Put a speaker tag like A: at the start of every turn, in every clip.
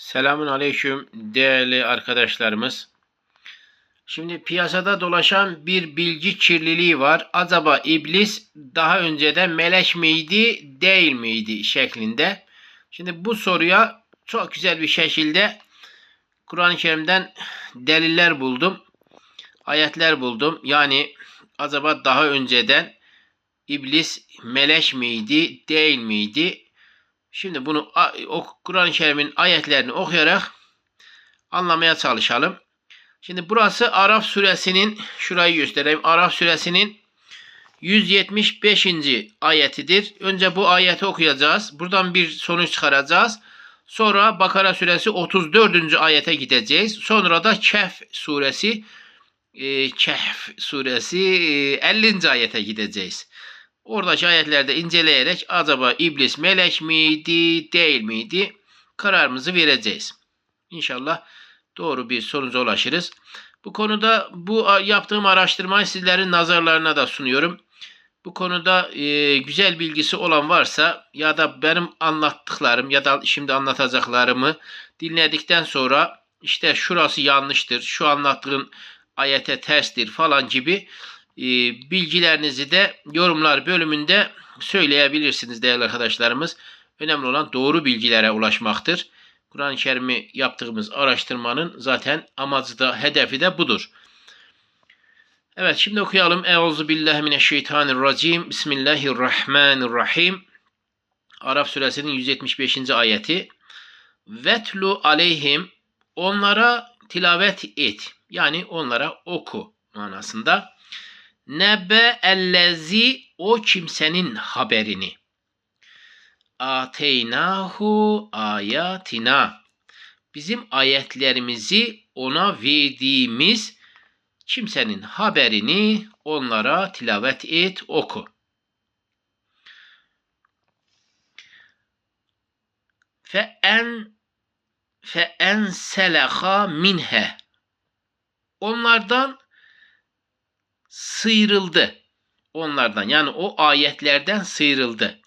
A: Selamun aleyküm değerli arkadaşlarımız. Şimdi piyasada dolaşan bir bilgi kirliliği var. Acaba iblis daha önceden melek miydi değil miydi şeklinde. Şimdi bu soruya çok güzel bir şekilde Kur'an-ı Kerim'den deliller buldum. Ayetler buldum. Yani acaba daha önceden iblis melek miydi değil miydi? Şimdi bunu Kur'an-ı Kerim'in ayetlerini okuyarak anlamaya çalışalım. Şimdi burası Araf suresinin şurayı göstereyim. Araf suresinin 175. ayetidir. Önce bu ayeti okuyacağız. Buradan bir sonuç çıkaracağız. Sonra Bakara suresi 34. ayete gideceğiz. Sonra da Kehf suresi e, Kehf suresi e, 50. ayete gideceğiz. Oradaki ayetlerde inceleyerek acaba iblis melek miydi, değil miydi kararımızı vereceğiz. İnşallah doğru bir sonuca ulaşırız. Bu konuda bu yaptığım araştırmayı sizlerin nazarlarına da sunuyorum. Bu konuda e, güzel bilgisi olan varsa ya da benim anlattıklarım ya da şimdi anlatacaklarımı dinledikten sonra işte şurası yanlıştır, şu anlattığın ayete terstir falan gibi bilgilerinizi de yorumlar bölümünde söyleyebilirsiniz değerli arkadaşlarımız. Önemli olan doğru bilgilere ulaşmaktır. Kur'an-ı Kerim'i yaptığımız araştırmanın zaten amacı da hedefi de budur. Evet şimdi okuyalım. Euzu billahi mineşşeytanirracim. Bismillahirrahmanirrahim. Araf suresinin 175. ayeti. Vetlu aleyhim onlara tilavet et. Yani onlara oku manasında. Nebe ellezi o kimsenin haberini. Ateynahu ayatina. Bizim ayetlerimizi ona verdiğimiz kimsenin haberini onlara tilavet et, oku. Fe en fe enseleha minhe. Onlardan sıyrıldı. Onlardan yani o ayetlerden sıyrıldı.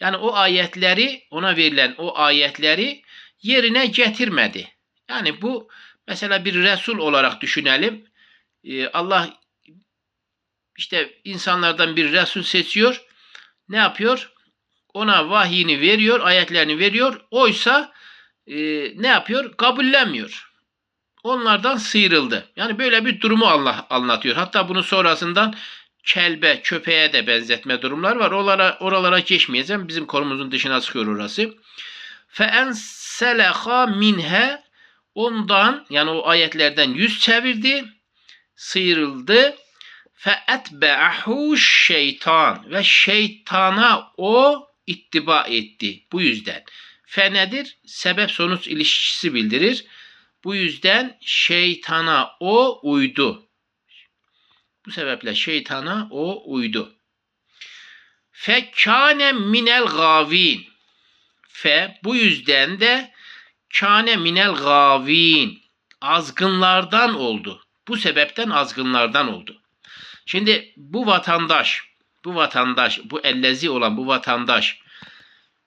A: Yani o ayetleri ona verilen o ayetleri yerine getirmedi. Yani bu mesela bir Resul olarak düşünelim. Ee, Allah işte insanlardan bir Resul seçiyor. Ne yapıyor? Ona vahyini veriyor, ayetlerini veriyor. Oysa e, ne yapıyor? Kabullenmiyor. Onlardan sıyrıldı. Yani böyle bir durumu Allah anlatıyor. Hatta bunu sonrasından kelbe, köpeğe de benzetme durumlar var. Oralara, oralara geçmeyeceğim. Bizim konumuzun dışına çıkıyor orası. Fe enseleha minhe ondan yani o ayetlerden yüz çevirdi, sıyrıldı. Fe etbe'ahu şeytan ve şeytana o ittiba etti. Bu yüzden. Fe nedir? Sebep sonuç ilişkisi bildirir. Bu yüzden şeytana o uydu. Bu sebeple şeytana o uydu. Fekkâne minel gavin. Fe bu yüzden de kâne minel gavin. Azgınlardan oldu. Bu sebepten azgınlardan oldu. Şimdi bu vatandaş, bu vatandaş, bu ellezi olan bu vatandaş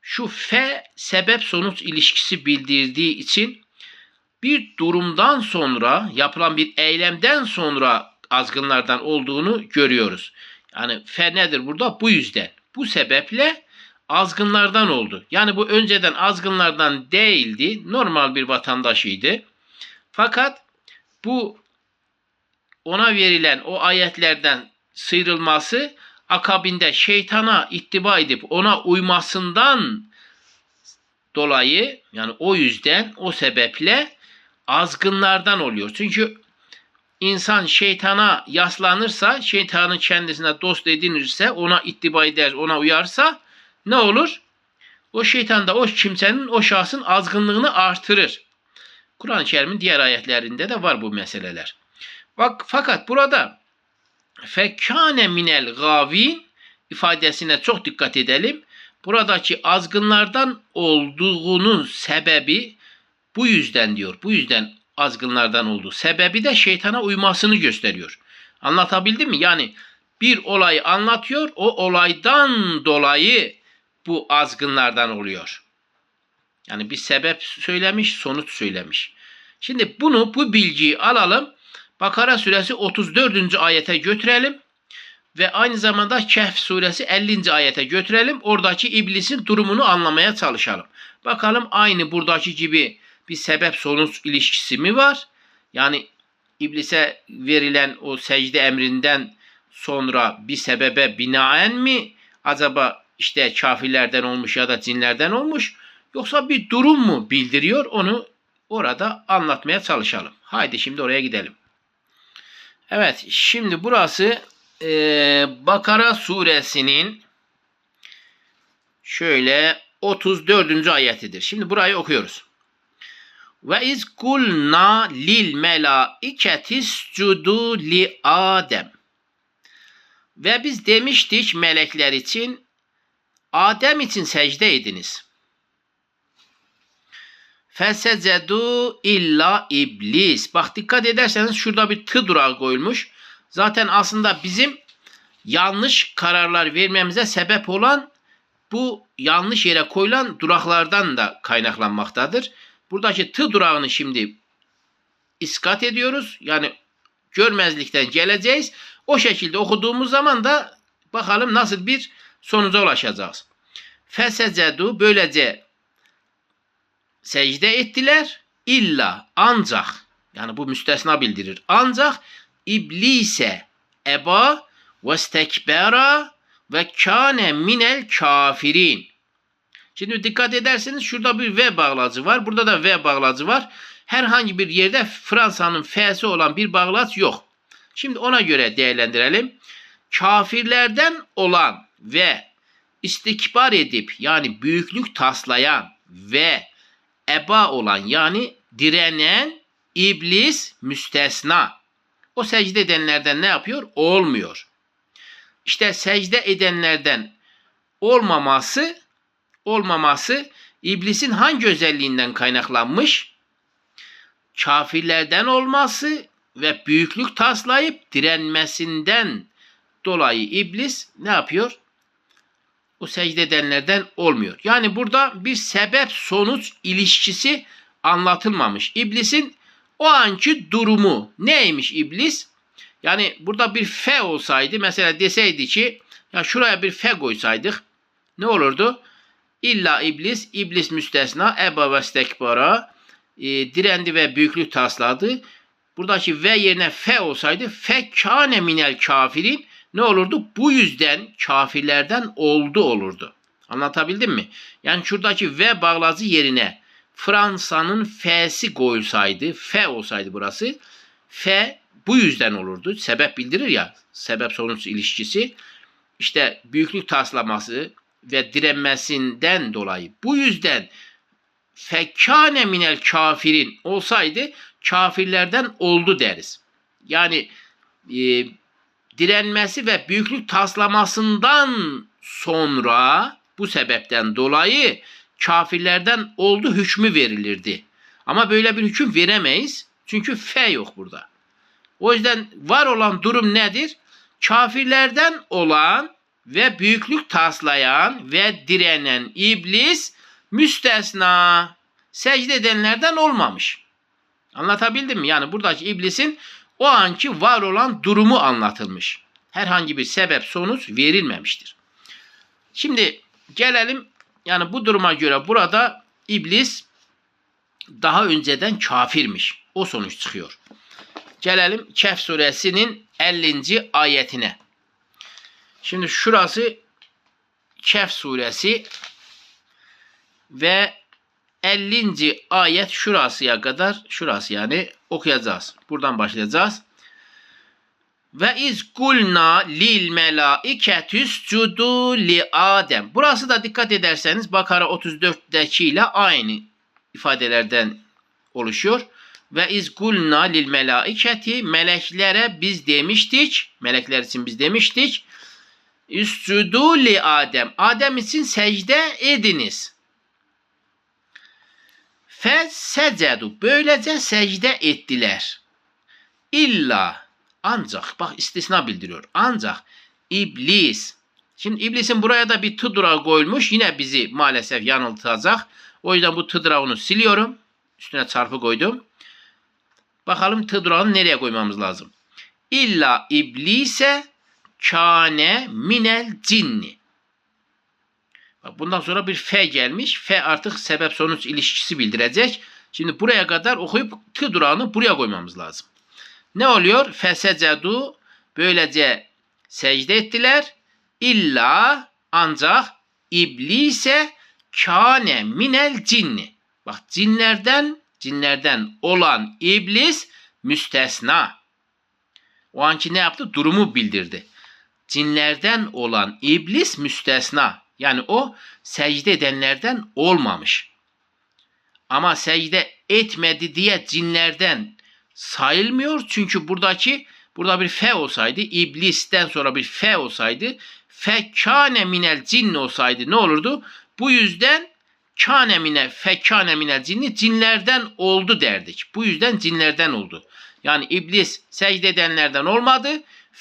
A: şu fe sebep sonuç ilişkisi bildirdiği için bir durumdan sonra yapılan bir eylemden sonra azgınlardan olduğunu görüyoruz. Yani fe nedir burada? Bu yüzden. Bu sebeple azgınlardan oldu. Yani bu önceden azgınlardan değildi. Normal bir vatandaşıydı. Fakat bu ona verilen o ayetlerden sıyrılması akabinde şeytana ittiba edip ona uymasından dolayı yani o yüzden o sebeple azgınlardan oluyor. Çünkü insan şeytana yaslanırsa, şeytanın kendisine dost edinirse, ona ittiba eder, ona uyarsa ne olur? O şeytan da o kimsenin, o şahsın azgınlığını artırır. Kur'an-ı Kerim'in diğer ayetlerinde de var bu meseleler. Bak fakat burada fekkâne minel gavin ifadesine çok dikkat edelim. Buradaki azgınlardan olduğunun sebebi bu yüzden diyor. Bu yüzden azgınlardan oldu. Sebebi de şeytana uymasını gösteriyor. Anlatabildim mi? Yani bir olayı anlatıyor. O olaydan dolayı bu azgınlardan oluyor. Yani bir sebep söylemiş, sonuç söylemiş. Şimdi bunu bu bilgiyi alalım. Bakara suresi 34. ayete götürelim ve aynı zamanda Kehf suresi 50. ayete götürelim. Oradaki iblisin durumunu anlamaya çalışalım. Bakalım aynı buradaki gibi bir sebep sonuç ilişkisi mi var? Yani iblise verilen o secde emrinden sonra bir sebebe binaen mi acaba işte kafirlerden olmuş ya da cinlerden olmuş yoksa bir durum mu bildiriyor onu orada anlatmaya çalışalım. Haydi şimdi oraya gidelim. Evet şimdi burası e, Bakara suresinin şöyle 34. ayetidir. Şimdi burayı okuyoruz. Ve iz kulna lil melaiketi iscudu li Adem. Ve biz demiştik melekler için Adem için secde ediniz. Fesecedu illa iblis. Bak dikkat ederseniz şurada bir tı durağı koyulmuş. Zaten aslında bizim yanlış kararlar vermemize sebep olan bu yanlış yere koyulan duraklardan da kaynaklanmaktadır. Buradaki tı durağını şimdi iskat ediyoruz. Yani görmezlikten geleceğiz. O şekilde okuduğumuz zaman da bakalım nasıl bir sonuca ulaşacağız. Fesecedu böylece secde ettiler. İlla ancak yani bu müstesna bildirir. Ancak iblise eba ve stekbera ve kâne minel kafirin. Şimdi dikkat ederseniz şurada bir V bağlacı var. Burada da V bağlacı var. Herhangi bir yerde Fransa'nın F'si olan bir bağlaç yok. Şimdi ona göre değerlendirelim. Kafirlerden olan ve istikbar edip yani büyüklük taslayan ve eba olan yani direnen iblis müstesna. O secde edenlerden ne yapıyor? Olmuyor. İşte secde edenlerden olmaması olmaması iblisin hangi özelliğinden kaynaklanmış? Kafirlerden olması ve büyüklük taslayıp direnmesinden dolayı iblis ne yapıyor? O secde edenlerden olmuyor. Yani burada bir sebep sonuç ilişkisi anlatılmamış. İblisin o anki durumu neymiş iblis? Yani burada bir fe olsaydı mesela deseydi ki ya şuraya bir fe koysaydık ne olurdu? İlla iblis, iblis müstesna, eba ve stekbara e, direndi ve büyüklük tasladı. Buradaki ve yerine fe olsaydı fe kâne minel kafirin ne olurdu? Bu yüzden kafirlerden oldu olurdu. Anlatabildim mi? Yani şuradaki ve bağlacı yerine Fransa'nın F'si koyulsaydı, F olsaydı burası, F bu yüzden olurdu. Sebep bildirir ya, sebep sonuç ilişkisi. İşte büyüklük taslaması ve direnmesinden dolayı. Bu yüzden fekkâne minel kafirin olsaydı kafirlerden oldu deriz. Yani e, direnmesi ve büyüklük taslamasından sonra bu sebepten dolayı kafirlerden oldu hükmü verilirdi. Ama böyle bir hüküm veremeyiz. Çünkü fe yok burada. O yüzden var olan durum nedir? Kafirlerden olan ve büyüklük taslayan ve direnen iblis müstesna secde edenlerden olmamış. Anlatabildim mi? Yani buradaki iblisin o anki var olan durumu anlatılmış. Herhangi bir sebep sonuç verilmemiştir. Şimdi gelelim yani bu duruma göre burada iblis daha önceden kafirmiş. O sonuç çıkıyor. Gelelim Kehf suresinin 50. ayetine. Şimdi şurası Kehf suresi ve 50. ayet şurasıya kadar şurası yani okuyacağız. Buradan başlayacağız. Ve iz kulna lil melaiketüs cudu li Adem. Burası da dikkat ederseniz Bakara 34'deki ile aynı ifadelerden oluşuyor. Ve iz kulna lil melaiketi meleklere biz demiştik. Melekler için biz demiştik. Üscudu li Adem. Adem için secde ediniz. Fesecedu. Böylece secde ettiler. İlla ancak bak istisna bildiriyor. Ancak iblis. Şimdi iblisin buraya da bir tudura koyulmuş. Yine bizi maalesef yanıltacak. O yüzden bu tıdrağını siliyorum. Üstüne çarpı koydum. Bakalım tıdrağını nereye koymamız lazım. İlla iblise kâne minel cinni. Bak bundan sonra bir fe gelmiş. Fe artık sebep sonuç ilişkisi bildirecek. Şimdi buraya kadar okuyup tı durağını buraya koymamız lazım. Ne oluyor? Fesecedu böylece secde ettiler. İlla ancak iblise kâne minel cinni. Bak cinlerden cinlerden olan iblis müstesna. O anki ne yaptı? Durumu bildirdi. Cinlerden olan iblis müstesna. Yani o secde edenlerden olmamış. Ama secde etmedi diye cinlerden sayılmıyor. Çünkü buradaki burada bir fe olsaydı, iblisten sonra bir fe olsaydı, fe kâne minel cin olsaydı ne olurdu? Bu yüzden kâne mine fe kâne minel cinni cinlerden oldu derdik. Bu yüzden cinlerden oldu. Yani iblis secde edenlerden olmadı.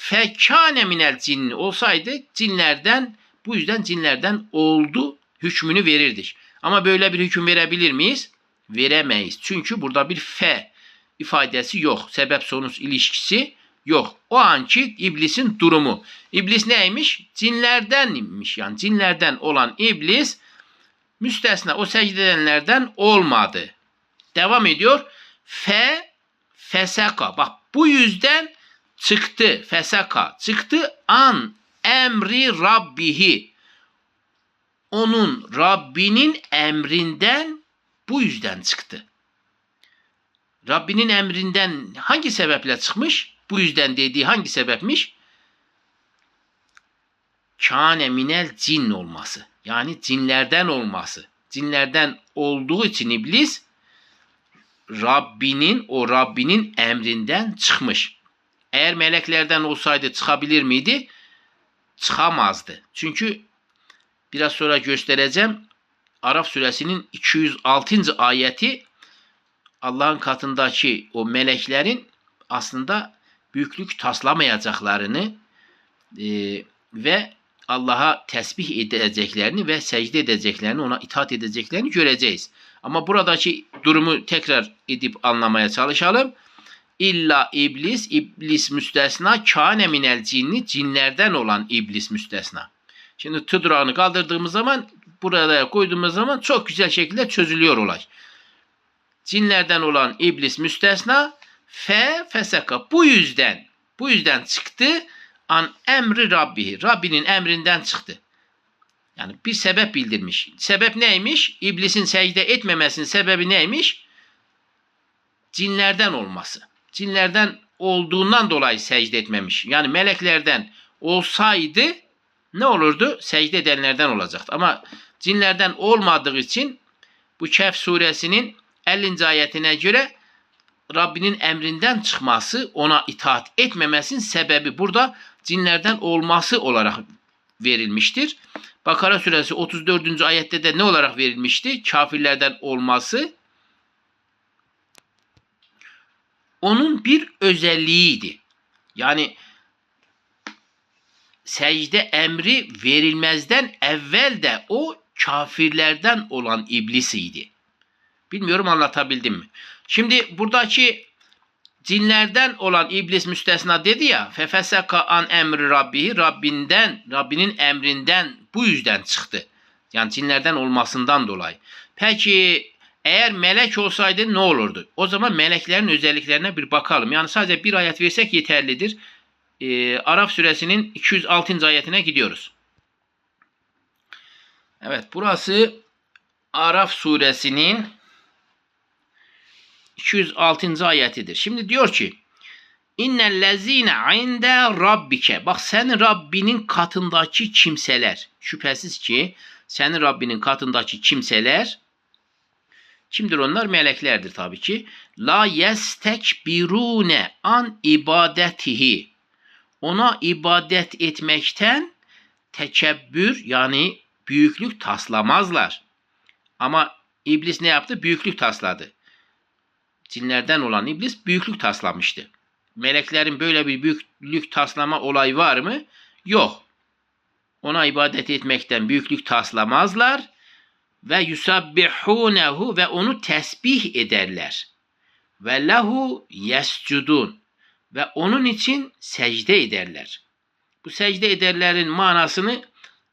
A: Fe kâne minel cinni olsaydı cinlerden bu yüzden cinlerden oldu hükmünü verirdik. Ama böyle bir hüküm verebilir miyiz? Veremeyiz. Çünkü burada bir fe ifadesi yok. Sebep sonuç ilişkisi yok. O anki iblisin durumu. İblis neymiş? Cinlerdenmiş. Yani cinlerden olan iblis müstesna o secde edenlerden olmadı. Devam ediyor. Fe fesaka. Bak bu yüzden çıktı. Fesaka. Çıktı an emri Rabbihi. Onun Rabbinin emrinden bu yüzden çıktı. Rabbinin emrinden hangi sebeple çıkmış? Bu yüzden dediği hangi sebepmiş? Kâne minel cin olması. Yani cinlerden olması. Cinlerden olduğu için iblis Rabbinin o Rabbinin emrinden çıkmış. Eğer meleklerden olsaydı çıkabilir miydi? Çıkamazdı. Çünkü biraz sonra göstereceğim. Araf suresinin 206. ayeti Allah'ın katındaki o meleklerin aslında büyüklük taslamayacaklarını e, ve Allah'a tesbih edeceklerini ve secde edeceklerini, ona itaat edeceklerini göreceğiz. Ama buradaki durumu tekrar edip anlamaya çalışalım. İlla iblis, iblis müstesna, kâne minel cinni, cinlerden olan iblis müstesna. Şimdi tıdrağını kaldırdığımız zaman, burada koyduğumuz zaman çok güzel şekilde çözülüyor olay. Cinlerden olan iblis müstesna, fe feseka. Bu yüzden, bu yüzden çıktı an emri Rabbihi. Rabbinin emrinden çıktı. Yani bir sebep bildirmiş. Sebep neymiş? İblisin secde etmemesinin sebebi neymiş? Cinlerden olması. Cinlerden olduğundan dolayı secde etmemiş. Yani meleklerden olsaydı ne olurdu? Secde edenlerden olacaktı. Ama cinlerden olmadığı için bu Kehf suresinin 50. ayetine göre Rabbinin emrinden çıkması, ona itaat etmemesinin sebebi burada cinlerden olması olarak verilmiştir. Bakara suresi 34. ayette de ne olarak verilmişti? Kafirlerden olması onun bir özelliğiydi. Yani secde emri verilmezden evvel de o kafirlerden olan iblisiydi. Bilmiyorum anlatabildim mi? Şimdi buradaki cinlerden olan iblis müstesna dedi ya fefeseka an emri rabbihi Rabbinden Rabbinin emrinden bu yüzden çıktı. Yani cinlerden olmasından dolayı. Peki eğer melek olsaydı ne olurdu? O zaman meleklerin özelliklerine bir bakalım. Yani sadece bir ayet versek yeterlidir. Ee, Araf suresinin 206. ayetine gidiyoruz. Evet burası Araf suresinin 206. ayetidir. Şimdi diyor ki İnnellezine inde rabbike. Bak senin Rabbinin katındaki kimseler. Şüphesiz ki senin Rabbinin katındaki kimseler kimdir onlar? Meleklerdir tabii ki. La yestekbirune an ibadetihi. Ona ibadet etmekten tekebbür yani büyüklük taslamazlar. Ama iblis ne yaptı? Büyüklük tasladı cinlerden olan iblis büyüklük taslamıştı. Meleklerin böyle bir büyüklük taslama olayı var mı? Yok. Ona ibadet etmekten büyüklük taslamazlar. Ve yusabbihunehu ve onu tesbih ederler. Ve lehu yescudun ve onun için secde ederler. Bu secde ederlerin manasını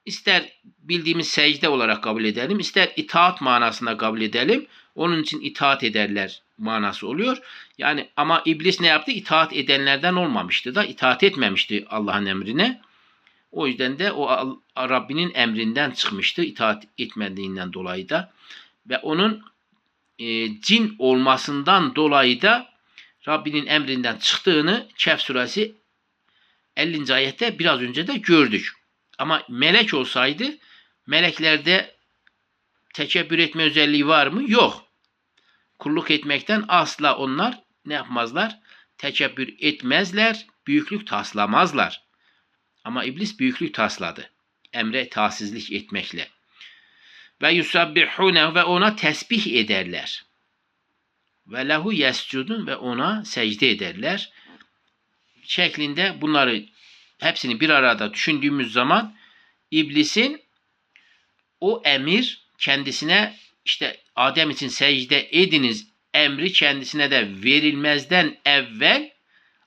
A: ister bildiğimiz secde olarak kabul edelim, ister itaat manasında kabul edelim. Onun için itaat ederler manası oluyor. Yani ama iblis ne yaptı? İtaat edenlerden olmamıştı da itaat etmemişti Allah'ın emrine. O yüzden de o Rabbinin emrinden çıkmıştı itaat etmediğinden dolayı da ve onun e, cin olmasından dolayı da Rabbinin emrinden çıktığını Kehf suresi 50. ayette biraz önce de gördük. Ama melek olsaydı meleklerde tekebbür etme özelliği var mı? Yok. Kulluk etmekten asla onlar ne yapmazlar? Tekebbür etmezler, büyüklük taslamazlar. Ama iblis büyüklük tasladı. Emre tasizlik etmekle. Ve yusabbihune ve ona tesbih ederler. Ve lehu yescudun ve ona secde ederler. Şeklinde bunları hepsini bir arada düşündüğümüz zaman iblisin o emir kendisine işte Adem için secde ediniz emri kendisine de verilmezden evvel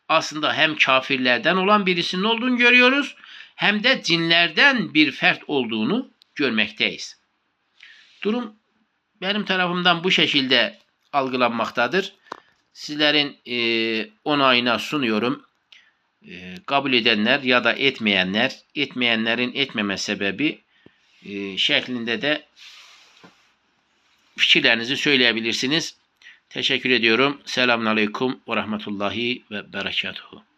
A: aslında hem kafirlerden olan birisinin olduğunu görüyoruz hem de cinlerden bir fert olduğunu görmekteyiz. Durum benim tarafımdan bu şekilde algılanmaktadır. Sizlerin e, onayına sunuyorum. E, kabul edenler ya da etmeyenler, etmeyenlerin etmeme sebebi e, şeklinde de fikirlerinizi söyleyebilirsiniz. Teşekkür ediyorum. Selamun Aleyküm ve Rahmetullahi ve Berekatuhu.